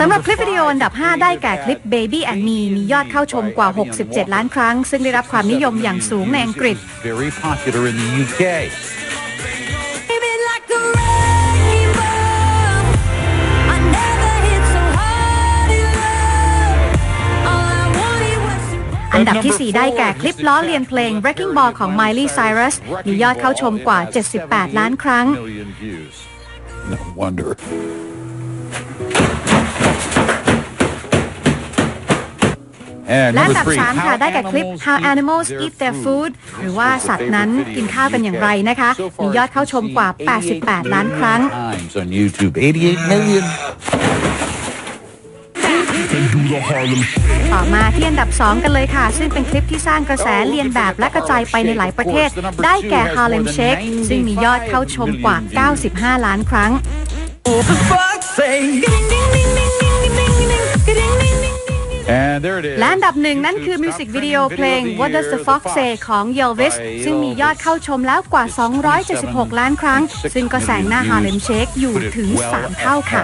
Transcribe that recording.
สำหรับ number คลิปวิดีโออันดับ 5 ได้แก่คลิป Baby and Me มียอดเข้าชมกว่า 67 ล้านครั้ง ซึ่งได้รับความนิยมอย่างสูงในอังกฤษ Very popular in the UK. Baby, like a wrecking ball. I never hit so hard in love. All I wanted was some. อันดับทีสี่ 4 ได้แก่คลิปล้อเลียนเพลง Wrecking Ball ของ Miley Cyrus มียอดเข้าชมกว่า 78 ล้านครั้ง Million views. No wonder. และอันดับ3ค่ะได้แก่คลิป How Animals Eat Their Food หรือว่าสัตว์นั้นกินข้าวกันอย่างไรนะคะ มียอดเข้าชมกว่า 88 ล้านครั้ง Times on YouTube, 88 million. ต่อมาที่อันดับ 2 กันเลยค่ะ ซึ่งเป็นคลิปที่สร้างกระแสเลียนแบบและกระจายไปในหลายประเทศ ได้แก่ Harlem Shake ซึ่งมียอดเข้าชมกว่า 95 ล้านครั้ง และอันดับหนึ่งนั่นคือมิวสิกวิดีโอเพลง What Does the Fox Say ของ Yelvis ซึ่งมียอดเข้าชมแล้วกว่า 276 ล้านครั้ง ซึ่งก็แซงหน้า Harlem Shake อยู่ถึง 3 เท่าค่ะ